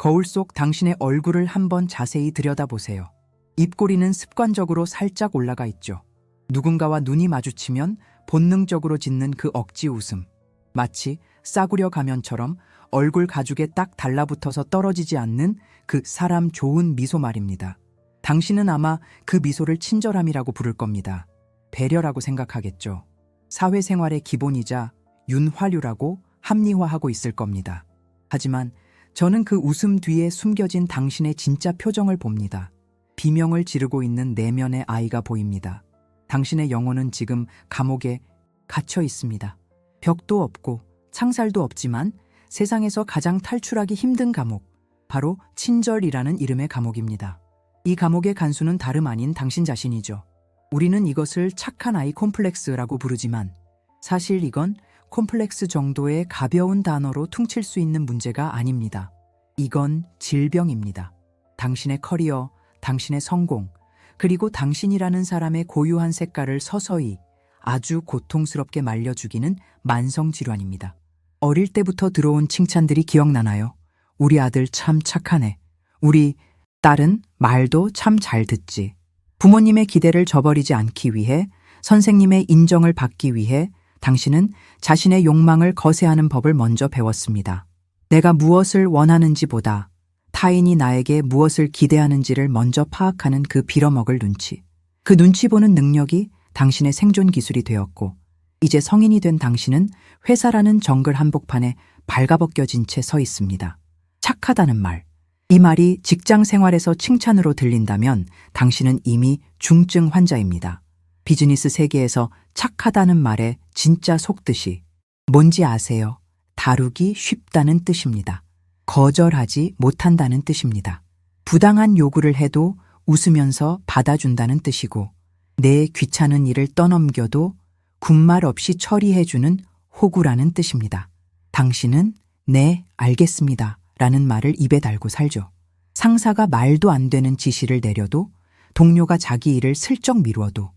거울 속 당신의 얼굴을 한번 자세히 들여다보세요. 입꼬리는 습관적으로 살짝 올라가 있죠. 누군가와 눈이 마주치면 본능적으로 짓는 그 억지 웃음. 마치 싸구려 가면처럼 얼굴 가죽에 딱 달라붙어서 떨어지지 않는 그 사람 좋은 미소 말입니다. 당신은 아마 그 미소를 친절함이라고 부를 겁니다. 배려라고 생각하겠죠. 사회생활의 기본이자 윤활유라고 합리화하고 있을 겁니다. 하지만 저는 그 웃음 뒤에 숨겨진 당신의 진짜 표정을 봅니다. 비명을 지르고 있는 내면의 아이가 보입니다. 당신의 영혼은 지금 감옥에 갇혀 있습니다. 벽도 없고 창살도 없지만 세상에서 가장 탈출하기 힘든 감옥, 바로 친절이라는 이름의 감옥입니다. 이 감옥의 간수는 다름 아닌 당신 자신이죠. 우리는 이것을 착한 아이 콤플렉스라고 부르지만 사실 이건 콤플렉스 정도의 가벼운 단어로 퉁칠 수 있는 문제가 아닙니다. 이건 질병입니다. 당신의 커리어, 당신의 성공, 그리고 당신이라는 사람의 고유한 색깔을 서서히 아주 고통스럽게 말려 죽이는 만성 질환입니다. 어릴 때부터 들어온 칭찬들이 기억나나요? 우리 아들 참 착하네. 우리 딸은 말도 참 잘 듣지. 부모님의 기대를 저버리지 않기 위해 선생님의 인정을 받기 위해 당신은 자신의 욕망을 거세하는 법을 먼저 배웠습니다. 내가 무엇을 원하는지보다 타인이 나에게 무엇을 기대하는지를 먼저 파악하는 그 빌어먹을 눈치. 그 눈치 보는 능력이 당신의 생존 기술이 되었고, 이제 성인이 된 당신은 회사라는 정글 한복판에 발가벗겨진 채 서 있습니다. 착하다는 말. 이 말이 직장 생활에서 칭찬으로 들린다면 당신은 이미 중증 환자입니다. 비즈니스 세계에서 착하다는 말에 진짜 속뜻이 뭔지 아세요? 다루기 쉽다는 뜻입니다. 거절하지 못한다는 뜻입니다. 부당한 요구를 해도 웃으면서 받아준다는 뜻이고 내 귀찮은 일을 떠넘겨도 군말 없이 처리해주는 호구라는 뜻입니다. 당신은 네, 알겠습니다. 라는 말을 입에 달고 살죠. 상사가 말도 안 되는 지시를 내려도 동료가 자기 일을 슬쩍 미루어도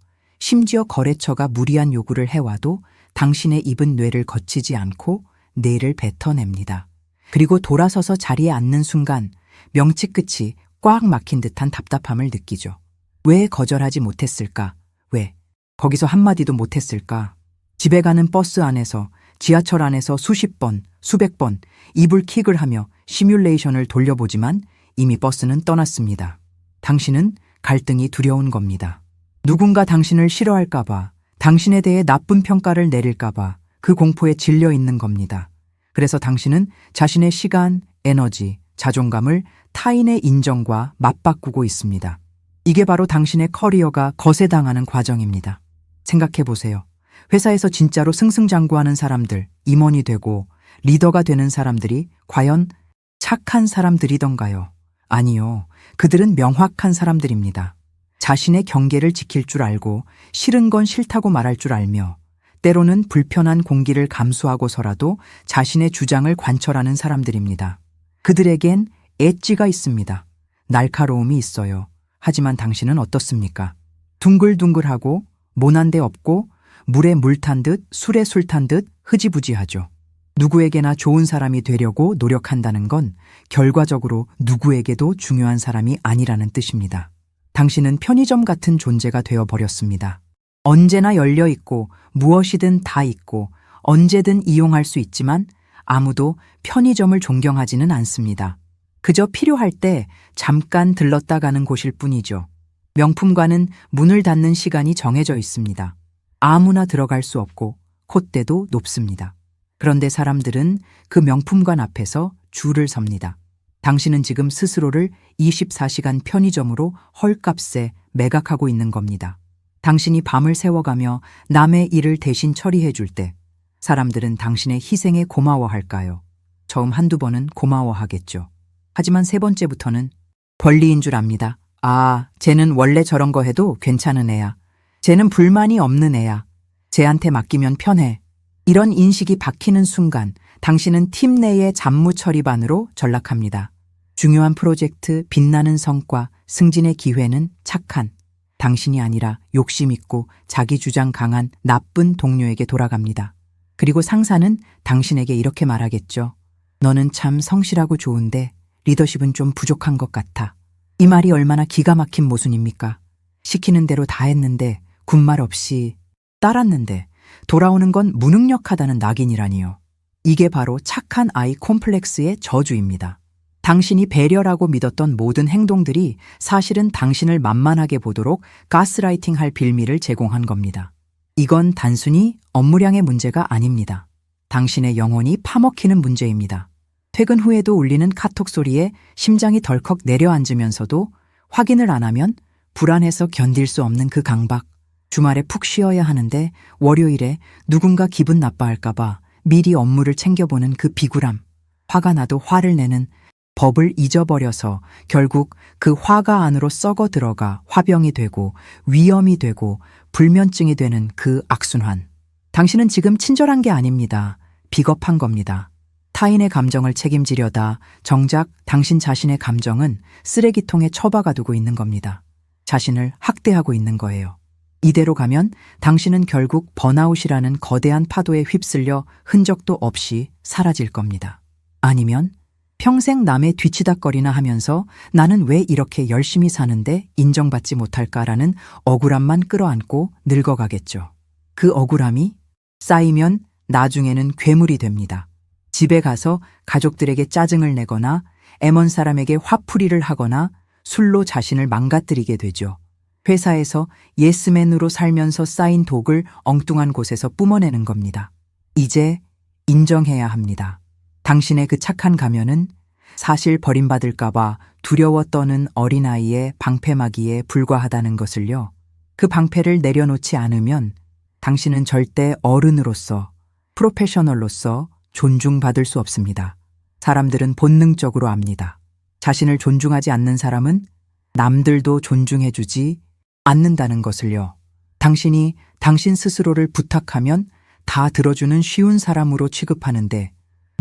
심지어 거래처가 무리한 요구를 해와도 당신의 입은 뇌를 거치지 않고 뇌를 뱉어냅니다. 그리고 돌아서서 자리에 앉는 순간 명치 끝이 꽉 막힌 듯한 답답함을 느끼죠. 왜 거절하지 못했을까? 왜? 거기서 한마디도 못했을까? 집에 가는 버스 안에서, 지하철 안에서 수십 번, 수백 번 이불 킥을 하며 시뮬레이션을 돌려보지만 이미 버스는 떠났습니다. 당신은 갈등이 두려운 겁니다. 누군가 당신을 싫어할까봐, 당신에 대해 나쁜 평가를 내릴까봐 그 공포에 질려 있는 겁니다. 그래서 당신은 자신의 시간, 에너지, 자존감을 타인의 인정과 맞바꾸고 있습니다. 이게 바로 당신의 커리어가 거세당하는 과정입니다. 생각해 보세요. 회사에서 진짜로 승승장구하는 사람들, 임원이 되고 리더가 되는 사람들이 과연 착한 사람들이던가요? 아니요. 그들은 명확한 사람들입니다. 자신의 경계를 지킬 줄 알고 싫은 건 싫다고 말할 줄 알며 때로는 불편한 공기를 감수하고서라도 자신의 주장을 관철하는 사람들입니다. 그들에겐 엣지가 있습니다. 날카로움이 있어요. 하지만 당신은 어떻습니까? 둥글둥글하고 모난 데 없고 물에 물 탄 듯 술에 술 탄 듯 흐지부지하죠. 누구에게나 좋은 사람이 되려고 노력한다는 건 결과적으로 누구에게도 중요한 사람이 아니라는 뜻입니다. 당신은 편의점 같은 존재가 되어 버렸습니다. 언제나 열려 있고 무엇이든 다 있고 언제든 이용할 수 있지만 아무도 편의점을 존경하지는 않습니다. 그저 필요할 때 잠깐 들렀다 가는 곳일 뿐이죠. 명품관은 문을 닫는 시간이 정해져 있습니다. 아무나 들어갈 수 없고 콧대도 높습니다. 그런데 사람들은 그 명품관 앞에서 줄을 섭니다. 당신은 지금 스스로를 24시간 편의점으로 헐값에 매각하고 있는 겁니다. 당신이 밤을 새워가며 남의 일을 대신 처리해 줄 때 사람들은 당신의 희생에 고마워할까요? 처음 한두 번은 고마워하겠죠. 하지만 세 번째부터는 권리인 줄 압니다. 아, 쟤는 원래 저런 거 해도 괜찮은 애야. 쟤는 불만이 없는 애야. 쟤한테 맡기면 편해. 이런 인식이 박히는 순간 당신은 팀 내의 잡무 처리반으로 전락합니다. 중요한 프로젝트, 빛나는 성과, 승진의 기회는 착한, 당신이 아니라 욕심 있고 자기 주장 강한 나쁜 동료에게 돌아갑니다. 그리고 상사는 당신에게 이렇게 말하겠죠. 너는 참 성실하고 좋은데 리더십은 좀 부족한 것 같아. 이 말이 얼마나 기가 막힌 모순입니까? 시키는 대로 다 했는데 군말 없이 따랐는데 돌아오는 건 무능력하다는 낙인이라니요. 이게 바로 착한 아이 콤플렉스의 저주입니다. 당신이 배려라고 믿었던 모든 행동들이 사실은 당신을 만만하게 보도록 가스라이팅 할 빌미를 제공한 겁니다. 이건 단순히 업무량의 문제가 아닙니다. 당신의 영혼이 파먹히는 문제입니다. 퇴근 후에도 울리는 카톡 소리에 심장이 덜컥 내려앉으면서도 확인을 안 하면 불안해서 견딜 수 없는 그 강박. 주말에 푹 쉬어야 하는데 월요일에 누군가 기분 나빠할까봐 미리 업무를 챙겨보는 그 비굴함. 화가 나도 화를 내는 법을 잊어버려서 결국 그 화가 안으로 썩어 들어가 화병이 되고 위험이 되고 불면증이 되는 그 악순환. 당신은 지금 친절한 게 아닙니다. 비겁한 겁니다. 타인의 감정을 책임지려다 정작 당신 자신의 감정은 쓰레기통에 처박아 두고 있는 겁니다. 자신을 학대하고 있는 거예요. 이대로 가면 당신은 결국 번아웃이라는 거대한 파도에 휩쓸려 흔적도 없이 사라질 겁니다. 아니면 평생 남의 뒤치다거리나 하면서 나는 왜 이렇게 열심히 사는데 인정받지 못할까라는 억울함만 끌어안고 늙어가겠죠. 그 억울함이 쌓이면 나중에는 괴물이 됩니다. 집에 가서 가족들에게 짜증을 내거나 애먼 사람에게 화풀이를 하거나 술로 자신을 망가뜨리게 되죠. 회사에서 예스맨으로 살면서 쌓인 독을 엉뚱한 곳에서 뿜어내는 겁니다. 이제 인정해야 합니다. 당신의 그 착한 가면은 사실 버림받을까봐 두려워 떠는 어린아이의 방패막이에 불과하다는 것을요. 그 방패를 내려놓지 않으면 당신은 절대 어른으로서, 프로페셔널로서 존중받을 수 없습니다. 사람들은 본능적으로 압니다. 자신을 존중하지 않는 사람은 남들도 존중해주지 않는다는 것을요. 당신이 당신 스스로를 부탁하면 다 들어주는 쉬운 사람으로 취급하는데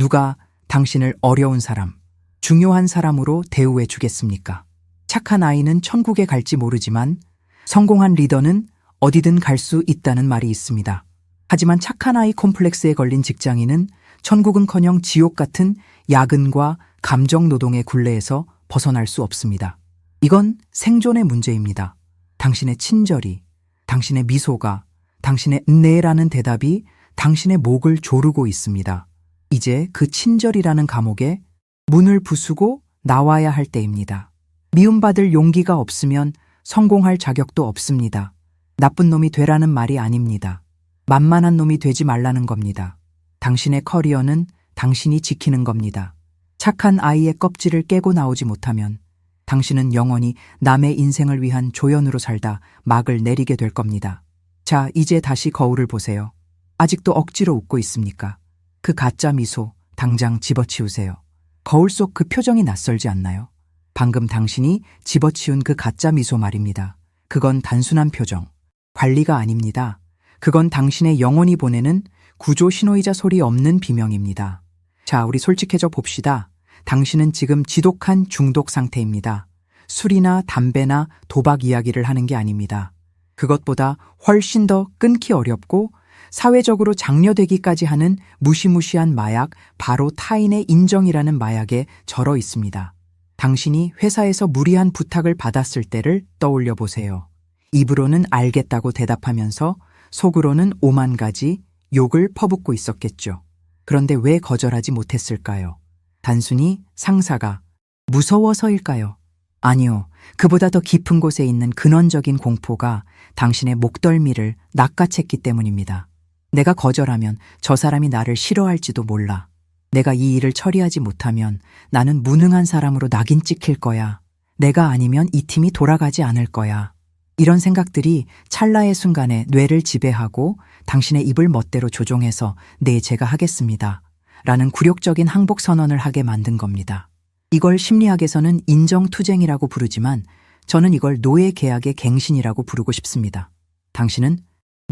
누가 당신을 어려운 사람, 중요한 사람으로 대우해 주겠습니까? 착한 아이는 천국에 갈지 모르지만 성공한 리더는 어디든 갈 수 있다는 말이 있습니다. 하지만 착한 아이 콤플렉스에 걸린 직장인은 천국은커녕 지옥 같은 야근과 감정 노동의 굴레에서 벗어날 수 없습니다. 이건 생존의 문제입니다. 당신의 친절이, 당신의 미소가, 당신의 네라는 대답이 당신의 목을 조르고 있습니다. 이제 그 친절이라는 감옥에 문을 부수고 나와야 할 때입니다. 미움받을 용기가 없으면 성공할 자격도 없습니다. 나쁜 놈이 되라는 말이 아닙니다. 만만한 놈이 되지 말라는 겁니다. 당신의 커리어는 당신이 지키는 겁니다. 착한 아이의 껍질을 깨고 나오지 못하면 당신은 영원히 남의 인생을 위한 조연으로 살다 막을 내리게 될 겁니다. 자, 이제 다시 거울을 보세요. 아직도 억지로 웃고 있습니까? 그 가짜 미소 당장 집어치우세요. 거울 속 그 표정이 낯설지 않나요? 방금 당신이 집어치운 그 가짜 미소 말입니다. 그건 단순한 표정, 관리가 아닙니다. 그건 당신의 영혼이 보내는 구조 신호이자 소리 없는 비명입니다. 자, 우리 솔직해져 봅시다. 당신은 지금 지독한 중독 상태입니다. 술이나 담배나 도박 이야기를 하는 게 아닙니다. 그것보다 훨씬 더 끊기 어렵고 사회적으로 장려되기까지 하는 무시무시한 마약, 바로 타인의 인정이라는 마약에 절어 있습니다. 당신이 회사에서 무리한 부탁을 받았을 때를 떠올려 보세요. 입으로는 알겠다고 대답하면서 속으로는 오만 가지 욕을 퍼붓고 있었겠죠. 그런데 왜 거절하지 못했을까요? 단순히 상사가 무서워서일까요? 아니요. 그보다 더 깊은 곳에 있는 근원적인 공포가 당신의 목덜미를 낚아챘기 때문입니다. 내가 거절하면 저 사람이 나를 싫어할지도 몰라. 내가 이 일을 처리하지 못하면 나는 무능한 사람으로 낙인 찍힐 거야. 내가 아니면 이 팀이 돌아가지 않을 거야. 이런 생각들이 찰나의 순간에 뇌를 지배하고 당신의 입을 멋대로 조종해서 네, 제가 하겠습니다. 라는 굴욕적인 항복 선언을 하게 만든 겁니다. 이걸 심리학에서는 인정투쟁이라고 부르지만 저는 이걸 노예 계약의 갱신이라고 부르고 싶습니다. 당신은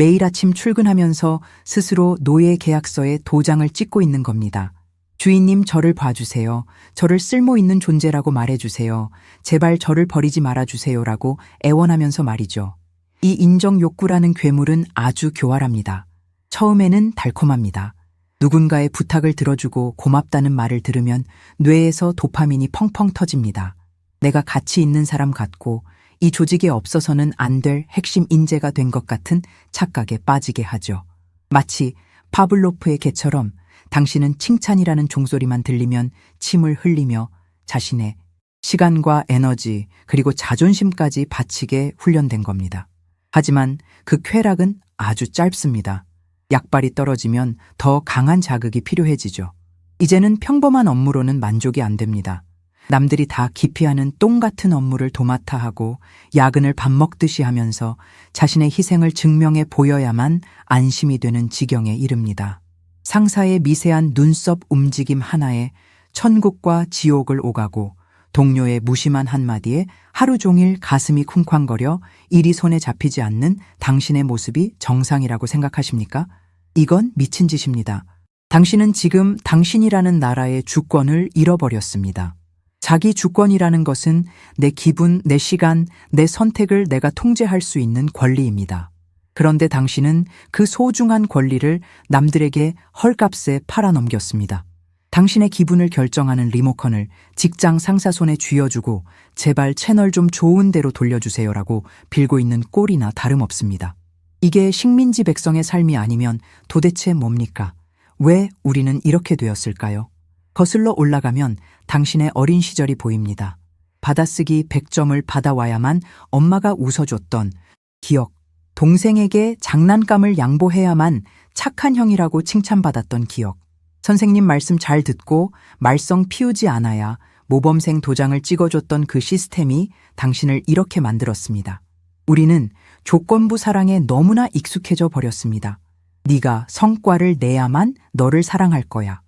매일 아침 출근하면서 스스로 노예 계약서에 도장을 찍고 있는 겁니다. 주인님 저를 봐주세요. 저를 쓸모 있는 존재라고 말해주세요. 제발 저를 버리지 말아주세요라고 애원하면서 말이죠. 이 인정 욕구라는 괴물은 아주 교활합니다. 처음에는 달콤합니다. 누군가의 부탁을 들어주고 고맙다는 말을 들으면 뇌에서 도파민이 펑펑 터집니다. 내가 가치 있는 사람 같고 이 조직에 없어서는 안 될 핵심 인재가 된 것 같은 착각에 빠지게 하죠. 마치 파블로프의 개처럼 당신은 칭찬이라는 종소리만 들리면 침을 흘리며 자신의 시간과 에너지 그리고 자존심까지 바치게 훈련된 겁니다. 하지만 그 쾌락은 아주 짧습니다. 약발이 떨어지면 더 강한 자극이 필요해지죠. 이제는 평범한 업무로는 만족이 안 됩니다. 남들이 다 기피하는 똥 같은 업무를 도맡아 하고 야근을 밥 먹듯이 하면서 자신의 희생을 증명해 보여야만 안심이 되는 지경에 이릅니다. 상사의 미세한 눈썹 움직임 하나에 천국과 지옥을 오가고 동료의 무심한 한마디에 하루 종일 가슴이 쿵쾅거려 일이 손에 잡히지 않는 당신의 모습이 정상이라고 생각하십니까? 이건 미친 짓입니다. 당신은 지금 당신이라는 나라의 주권을 잃어버렸습니다. 자기 주권이라는 것은 내 기분, 내 시간, 내 선택을 내가 통제할 수 있는 권리입니다. 그런데 당신은 그 소중한 권리를 남들에게 헐값에 팔아넘겼습니다. 당신의 기분을 결정하는 리모컨을 직장 상사 손에 쥐어주고 제발 채널 좀 좋은 데로 돌려주세요라고 빌고 있는 꼴이나 다름없습니다. 이게 식민지 백성의 삶이 아니면 도대체 뭡니까? 왜 우리는 이렇게 되었을까요? 거슬러 올라가면 당신의 어린 시절이 보입니다. 받아쓰기 100점을 받아와야만 엄마가 웃어줬던 기억, 동생에게 장난감을 양보해야만 착한 형이라고 칭찬받았던 기억, 선생님 말씀 잘 듣고 말썽 피우지 않아야 모범생 도장을 찍어줬던 그 시스템이 당신을 이렇게 만들었습니다. 우리는 조건부 사랑에 너무나 익숙해져 버렸습니다. 네가 성과를 내야만 너를 사랑할 거야.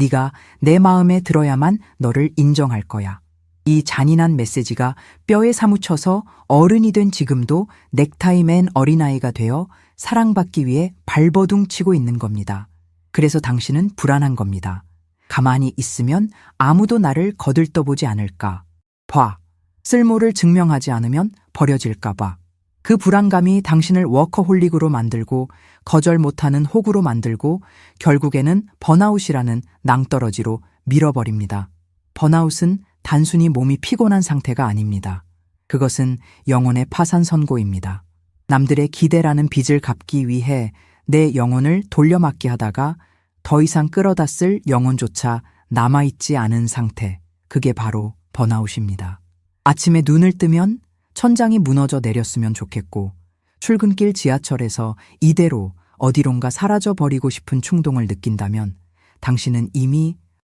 네가 내 마음에 들어야만 너를 인정할 거야. 이 잔인한 메시지가 뼈에 사무쳐서 어른이 된 지금도 넥타이 맨 어린아이가 되어 사랑받기 위해 발버둥 치고 있는 겁니다. 그래서 당신은 불안한 겁니다. 가만히 있으면 아무도 나를 거들떠보지 않을까. 봐. 쓸모를 증명하지 않으면 버려질까 봐. 그 불안감이 당신을 워커홀릭으로 만들고 거절 못하는 호구로 만들고 결국에는 번아웃이라는 낭떠러지로 밀어버립니다. 번아웃은 단순히 몸이 피곤한 상태가 아닙니다. 그것은 영혼의 파산 선고입니다. 남들의 기대라는 빚을 갚기 위해 내 영혼을 돌려막기 하다가 더 이상 끌어다 쓸 영혼조차 남아있지 않은 상태. 그게 바로 번아웃입니다. 아침에 눈을 뜨면 천장이 무너져 내렸으면 좋겠고 출근길 지하철에서 이대로 어디론가 사라져 버리고 싶은 충동을 느낀다면 당신은 이미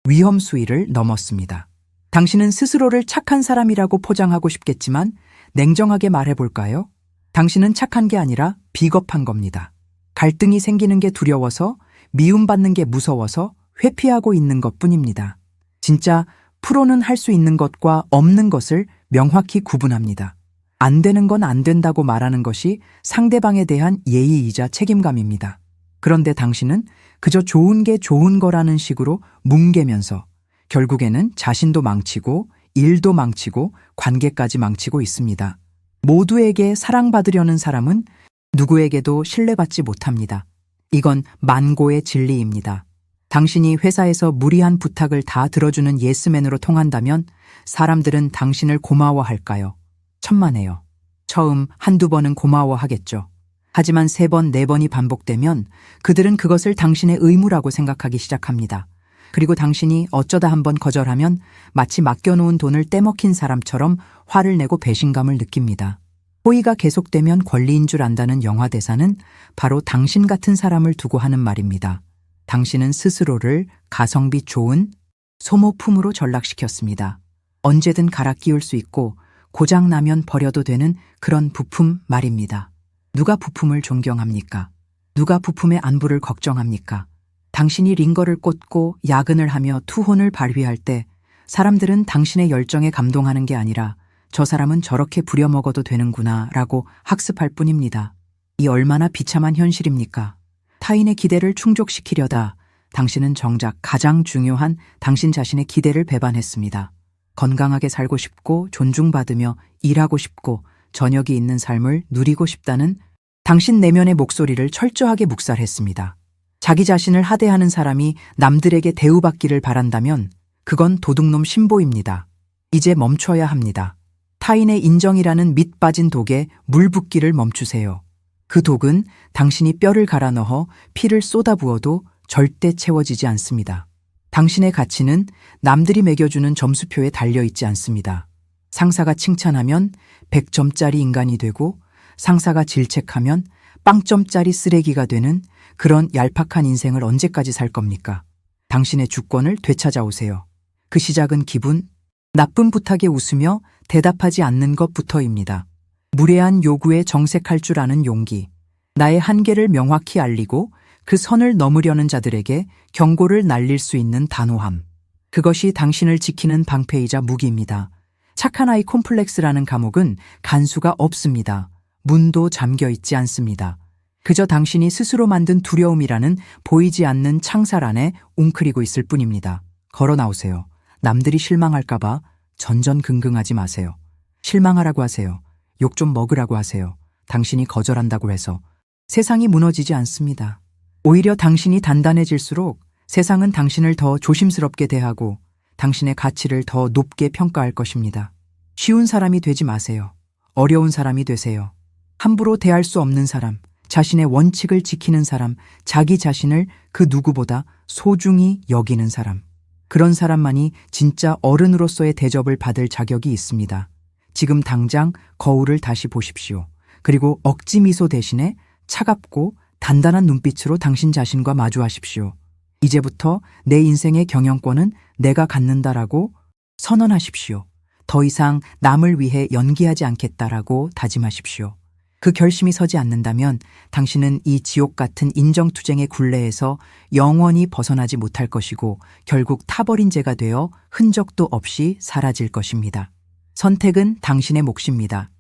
위험 수위를 넘었습니다. 당신은 스스로를 착한 사람이라고 포장하고 싶겠지만 냉정하게 말해볼까요? 당신은 착한 게 아니라 비겁한 겁니다. 갈등이 생기는 게 두려워서 미움받는 게 무서워서 회피하고 있는 것 뿐입니다. 진짜 프로는 할 수 있는 것과 없는 것을 명확히 구분합니다. 안 되는 건 안 된다고 말하는 것이 상대방에 대한 예의이자 책임감입니다. 그런데 당신은 그저 좋은 게 좋은 거라는 식으로 뭉개면서 결국에는 자신도 망치고 일도 망치고 관계까지 망치고 있습니다. 모두에게 사랑받으려는 사람은 누구에게도 신뢰받지 못합니다. 이건 만고의 진리입니다. 당신이 회사에서 무리한 부탁을 다 들어주는 예스맨으로 통한다면 사람들은 당신을 고마워할까요? 천만에요. 처음 한두 번은 고마워하겠죠. 하지만 세 번, 네 번이 반복되면 그들은 그것을 당신의 의무라고 생각하기 시작합니다. 그리고 당신이 어쩌다 한번 거절하면 마치 맡겨놓은 돈을 떼먹힌 사람처럼 화를 내고 배신감을 느낍니다. 호의가 계속되면 권리인 줄 안다는 영화 대사는 바로 당신 같은 사람을 두고 하는 말입니다. 당신은 스스로를 가성비 좋은 소모품으로 전락시켰습니다. 언제든 갈아 끼울 수 있고 고장 나면 버려도 되는 그런 부품 말입니다. 누가 부품을 존경합니까? 누가 부품의 안부를 걱정합니까? 당신이 링거를 꽂고 야근을 하며 투혼을 발휘할 때 사람들은 당신의 열정에 감동하는 게 아니라 저 사람은 저렇게 부려먹어도 되는구나 라고 학습할 뿐입니다. 이 얼마나 비참한 현실입니까? 타인의 기대를 충족시키려다 당신은 정작 가장 중요한 당신 자신의 기대를 배반했습니다. 건강하게 살고 싶고 존중받으며 일하고 싶고 저녁이 있는 삶을 누리고 싶다는 당신 내면의 목소리를 철저하게 묵살했습니다. 자기 자신을 하대하는 사람이 남들에게 대우받기를 바란다면 그건 도둑놈 신보입니다. 이제 멈춰야 합니다. 타인의 인정이라는 밑 빠진 독에 물 붓기를 멈추세요. 그 독은 당신이 뼈를 갈아 넣어 피를 쏟아부어도 절대 채워지지 않습니다. 당신의 가치는 남들이 매겨주는 점수표에 달려 있지 않습니다. 상사가 칭찬하면 100점짜리 인간이 되고 상사가 질책하면 빵점짜리 쓰레기가 되는 그런 얄팍한 인생을 언제까지 살 겁니까? 당신의 주권을 되찾아오세요. 그 시작은 기분, 나쁜 부탁에 웃으며 대답하지 않는 것부터입니다. 무례한 요구에 정색할 줄 아는 용기, 나의 한계를 명확히 알리고 그 선을 넘으려는 자들에게 경고를 날릴 수 있는 단호함. 그것이 당신을 지키는 방패이자 무기입니다. 착한 아이 콤플렉스라는 감옥은 간수가 없습니다. 문도 잠겨 있지 않습니다. 그저 당신이 스스로 만든 두려움이라는 보이지 않는 창살 안에 웅크리고 있을 뿐입니다. 걸어 나오세요. 남들이 실망할까봐 전전긍긍하지 마세요. 실망하라고 하세요. 욕 좀 먹으라고 하세요. 당신이 거절한다고 해서 세상이 무너지지 않습니다. 오히려 당신이 단단해질수록 세상은 당신을 더 조심스럽게 대하고 당신의 가치를 더 높게 평가할 것입니다. 쉬운 사람이 되지 마세요. 어려운 사람이 되세요. 함부로 대할 수 없는 사람, 자신의 원칙을 지키는 사람, 자기 자신을 그 누구보다 소중히 여기는 사람. 그런 사람만이 진짜 어른으로서의 대접을 받을 자격이 있습니다. 지금 당장 거울을 다시 보십시오. 그리고 억지 미소 대신에 차갑고 단단한 눈빛으로 당신 자신과 마주하십시오. 이제부터 내 인생의 경영권은 내가 갖는다라고 선언하십시오. 더 이상 남을 위해 연기하지 않겠다라고 다짐하십시오. 그 결심이 서지 않는다면 당신은 이 지옥 같은 인정투쟁의 굴레에서 영원히 벗어나지 못할 것이고 결국 타버린 죄가 되어 흔적도 없이 사라질 것입니다. 선택은 당신의 몫입니다.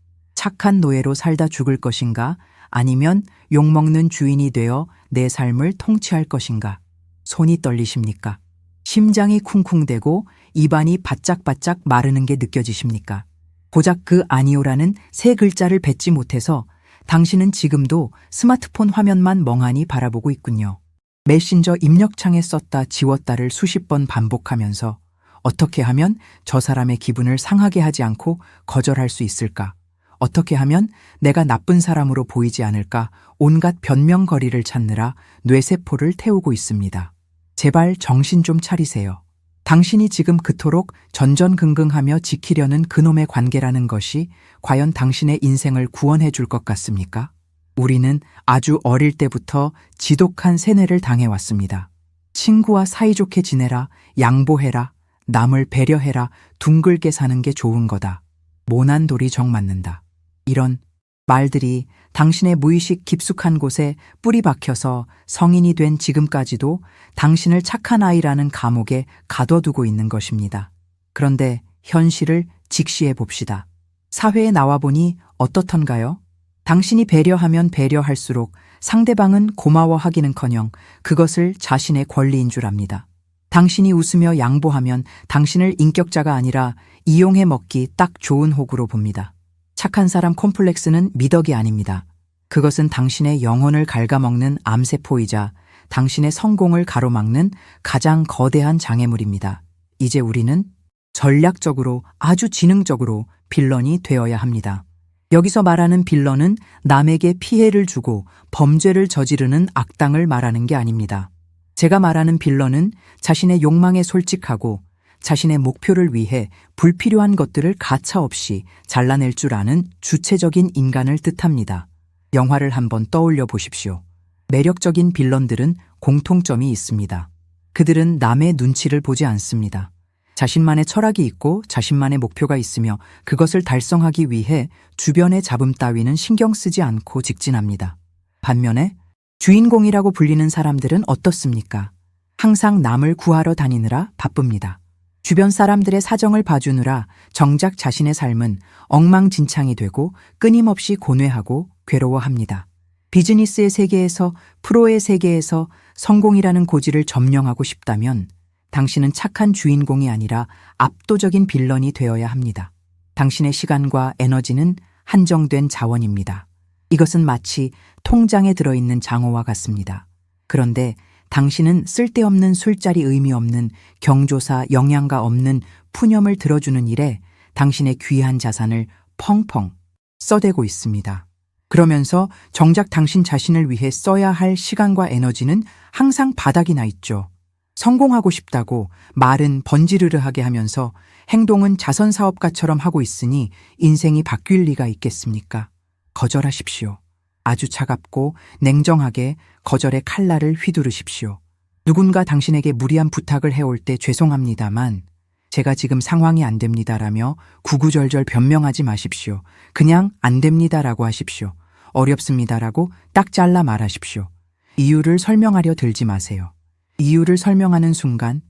착한 노예로 살다 죽을 것인가 아니면 욕먹는 주인이 되어 내 삶을 통치할 것인가 손이 떨리십니까? 심장이 쿵쿵대고 입안이 바짝바짝 마르는 게 느껴지십니까? 고작 그 아니오라는 세 글자를 뱉지 못해서 당신은 지금도 스마트폰 화면만 멍하니 바라보고 있군요. 메신저 입력창에 썼다 지웠다를 수십 번 반복하면서 어떻게 하면 저 사람의 기분을 상하게 하지 않고 거절할 수 있을까? 어떻게 하면 내가 나쁜 사람으로 보이지 않을까? 온갖 변명거리를 찾느라 뇌세포를 태우고 있습니다. 제발 정신 좀 차리세요. 당신이 지금 그토록 전전긍긍하며 지키려는 그놈의 관계라는 것이 과연 당신의 인생을 구원해 줄 것 같습니까? 우리는 아주 어릴 때부터 지독한 세뇌를 당해왔습니다. 친구와 사이좋게 지내라, 양보해라, 남을 배려해라, 둥글게 사는 게 좋은 거다. 모난 돌이 정 맞는다. 이런 말들이 당신의 무의식 깊숙한 곳에 뿌리 박혀서 성인이 된 지금까지도 당신을 착한 아이라는 감옥에 가둬두고 있는 것입니다. 그런데 현실을 직시해 봅시다. 사회에 나와 보니 어떻던가요? 당신이 배려하면 배려할수록 상대방은 고마워하기는 커녕 그것을 자신의 권리인 줄 압니다. 당신이 웃으며 양보하면 당신을 인격자가 아니라 이용해 먹기 딱 좋은 호구로 봅니다. 착한 사람 콤플렉스는 미덕이 아닙니다. 그것은 당신의 영혼을 갉아먹는 암세포이자 당신의 성공을 가로막는 가장 거대한 장애물입니다. 이제 우리는 전략적으로 아주 지능적으로 빌런이 되어야 합니다. 여기서 말하는 빌런은 남에게 피해를 주고 범죄를 저지르는 악당을 말하는 게 아닙니다. 제가 말하는 빌런은 자신의 욕망에 솔직하고 자신의 목표를 위해 불필요한 것들을 가차없이 잘라낼 줄 아는 주체적인 인간을 뜻합니다. 영화를 한번 떠올려 보십시오. 매력적인 빌런들은 공통점이 있습니다. 그들은 남의 눈치를 보지 않습니다. 자신만의 철학이 있고 자신만의 목표가 있으며 그것을 달성하기 위해 주변의 잡음 따위는 신경 쓰지 않고 직진합니다. 반면에 주인공이라고 불리는 사람들은 어떻습니까? 항상 남을 구하러 다니느라 바쁩니다. 주변 사람들의 사정을 봐주느라 정작 자신의 삶은 엉망진창이 되고 끊임없이 고뇌하고 괴로워합니다. 비즈니스의 세계에서 프로의 세계에서 성공이라는 고지를 점령하고 싶다면 당신은 착한 주인공이 아니라 압도적인 빌런이 되어야 합니다. 당신의 시간과 에너지는 한정된 자원입니다. 이것은 마치 통장에 들어있는 장어와 같습니다. 그런데 당신은 쓸데없는 술자리 의미 없는 경조사 영양가 없는 푸념을 들어주는 일에 당신의 귀한 자산을 펑펑 써대고 있습니다. 그러면서 정작 당신 자신을 위해 써야 할 시간과 에너지는 항상 바닥이 나 있죠. 성공하고 싶다고 말은 번지르르하게 하면서 행동은 자선 사업가처럼 하고 있으니 인생이 바뀔 리가 있겠습니까? 거절하십시오. 아주 차갑고 냉정하게 거절의 칼날을 휘두르십시오. 누군가 당신에게 무리한 부탁을 해올 때 죄송합니다만 제가 지금 상황이 안 됩니다라며 구구절절 변명하지 마십시오. 그냥 안 됩니다라고 하십시오. 어렵습니다라고 딱 잘라 말하십시오. 이유를 설명하려 들지 마세요. 이유를 설명하는 순간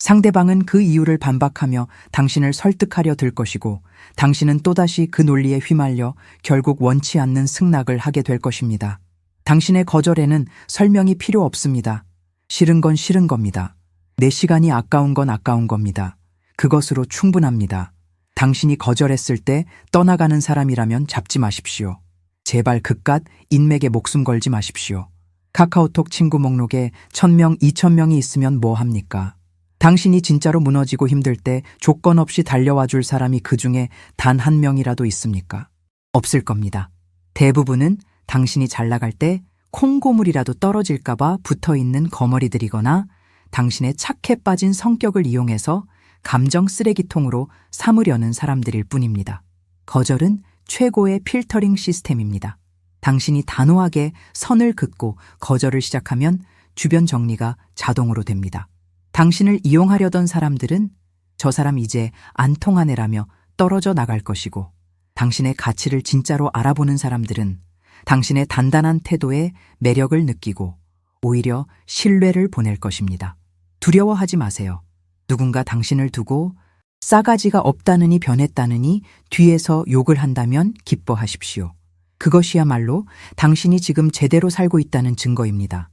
상대방은 그 이유를 반박하며 당신을 설득하려 들 것이고 당신은 또다시 그 논리에 휘말려 결국 원치 않는 승낙을 하게 될 것입니다. 당신의 거절에는 설명이 필요 없습니다. 싫은 건 싫은 겁니다. 내 시간이 아까운 건 아까운 겁니다. 그것으로 충분합니다. 당신이 거절했을 때 떠나가는 사람이라면 잡지 마십시오. 제발 그깟 인맥에 목숨 걸지 마십시오. 카카오톡 친구 목록에 1000명, 2000명이 있으면 뭐 합니까? 당신이 진짜로 무너지고 힘들 때 조건 없이 달려와 줄 사람이 그 중에 단 한 명이라도 있습니까? 없을 겁니다. 대부분은 당신이 잘 나갈 때 콩고물이라도 떨어질까봐 붙어 있는 거머리들이거나 당신의 착해 빠진 성격을 이용해서 감정 쓰레기통으로 삼으려는 사람들일 뿐입니다. 거절은 최고의 필터링 시스템입니다. 당신이 단호하게 선을 긋고 거절을 시작하면 주변 정리가 자동으로 됩니다. 당신을 이용하려던 사람들은 저 사람 이제 안 통하네라며 떨어져 나갈 것이고 당신의 가치를 진짜로 알아보는 사람들은 당신의 단단한 태도에 매력을 느끼고 오히려 신뢰를 보낼 것입니다. 두려워하지 마세요. 누군가 당신을 두고 싸가지가 없다느니 변했다느니 뒤에서 욕을 한다면 기뻐하십시오. 그것이야말로 당신이 지금 제대로 살고 있다는 증거입니다.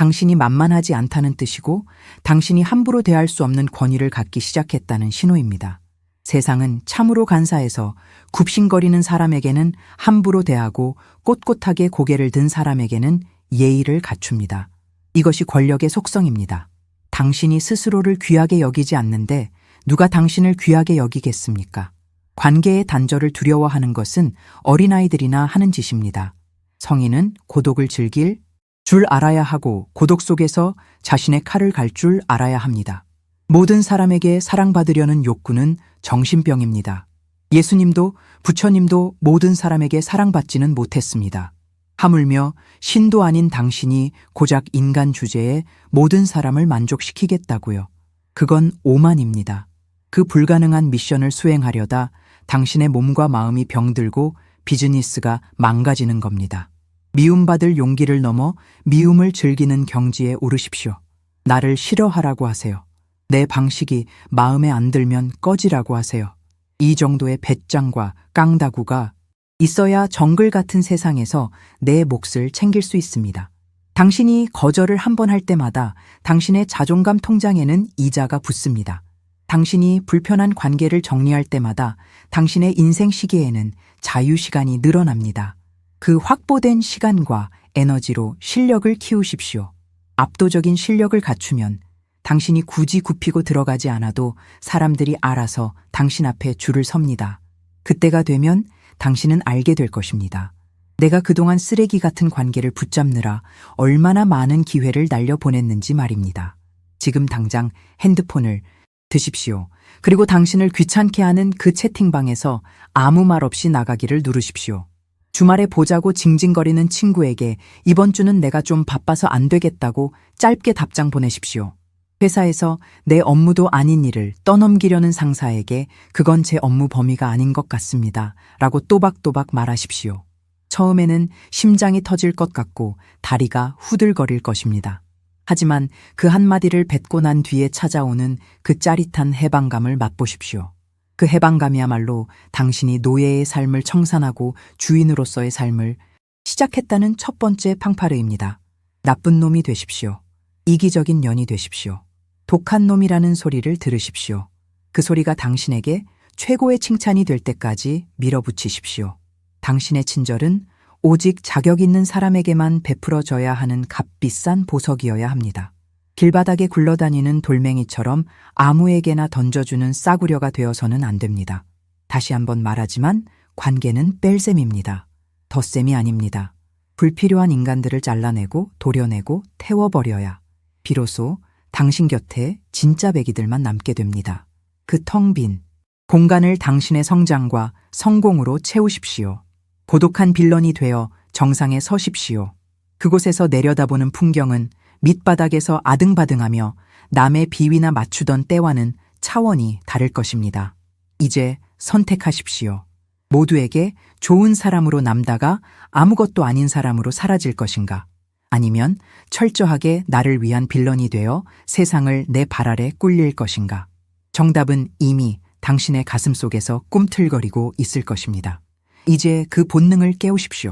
당신이 만만하지 않다는 뜻이고 당신이 함부로 대할 수 없는 권위를 갖기 시작했다는 신호입니다. 세상은 참으로 간사해서 굽신거리는 사람에게는 함부로 대하고 꼿꼿하게 고개를 든 사람에게는 예의를 갖춥니다. 이것이 권력의 속성입니다. 당신이 스스로를 귀하게 여기지 않는데 누가 당신을 귀하게 여기겠습니까? 관계의 단절을 두려워하는 것은 어린아이들이나 하는 짓입니다. 성인은 고독을 즐길 줄 알아야 하고 고독 속에서 자신의 칼을 갈 줄 알아야 합니다. 모든 사람에게 사랑받으려는 욕구는 정신병입니다. 예수님도 부처님도 모든 사람에게 사랑받지는 못했습니다. 하물며 신도 아닌 당신이 고작 인간 주제에 모든 사람을 만족시키겠다고요. 그건 오만입니다. 그 불가능한 미션을 수행하려다 당신의 몸과 마음이 병들고 비즈니스가 망가지는 겁니다. 미움받을 용기를 넘어 미움을 즐기는 경지에 오르십시오. 나를 싫어하라고 하세요. 내 방식이 마음에 안 들면 꺼지라고 하세요. 이 정도의 배짱과 깡다구가 있어야 정글 같은 세상에서 내 몫을 챙길 수 있습니다. 당신이 거절을 한 번 할 때마다 당신의 자존감 통장에는 이자가 붙습니다. 당신이 불편한 관계를 정리할 때마다 당신의 인생 시계에는 자유 시간이 늘어납니다. 그 확보된 시간과 에너지로 실력을 키우십시오. 압도적인 실력을 갖추면 당신이 굳이 굽히고 들어가지 않아도 사람들이 알아서 당신 앞에 줄을 섭니다. 그때가 되면 당신은 알게 될 것입니다. 내가 그동안 쓰레기 같은 관계를 붙잡느라 얼마나 많은 기회를 날려보냈는지 말입니다. 지금 당장 핸드폰을 드십시오. 그리고 당신을 귀찮게 하는 그 채팅방에서 아무 말 없이 나가기를 누르십시오. 주말에 보자고 징징거리는 친구에게 이번 주는 내가 좀 바빠서 안 되겠다고 짧게 답장 보내십시오. 회사에서 내 업무도 아닌 일을 떠넘기려는 상사에게 그건 제 업무 범위가 아닌 것 같습니다. 라고 또박또박 말하십시오. 처음에는 심장이 터질 것 같고 다리가 후들거릴 것입니다. 하지만 그 한마디를 뱉고 난 뒤에 찾아오는 그 짜릿한 해방감을 맛보십시오. 그 해방감이야말로 당신이 노예의 삶을 청산하고 주인으로서의 삶을 시작했다는 첫 번째 팡파르입니다. 나쁜 놈이 되십시오. 이기적인 년이 되십시오. 독한 놈이라는 소리를 들으십시오. 그 소리가 당신에게 최고의 칭찬이 될 때까지 밀어붙이십시오. 당신의 친절은 오직 자격 있는 사람에게만 베풀어져야 하는 값비싼 보석이어야 합니다. 길바닥에 굴러다니는 돌멩이처럼 아무에게나 던져주는 싸구려가 되어서는 안 됩니다. 다시 한번 말하지만 관계는 뺄셈입니다. 덧셈이 아닙니다. 불필요한 인간들을 잘라내고 도려내고 태워버려야 비로소 당신 곁에 진짜 배기들만 남게 됩니다. 그 텅 빈 공간을 당신의 성장과 성공으로 채우십시오. 고독한 빌런이 되어 정상에 서십시오. 그곳에서 내려다보는 풍경은 밑바닥에서 아등바등하며 남의 비위나 맞추던 때와는 차원이 다를 것입니다. 이제 선택하십시오. 모두에게 좋은 사람으로 남다가 아무것도 아닌 사람으로 사라질 것인가? 아니면 철저하게 나를 위한 빌런이 되어 세상을 내 발 아래 꿀릴 것인가? 정답은 이미 당신의 가슴 속에서 꿈틀거리고 있을 것입니다. 이제 그 본능을 깨우십시오.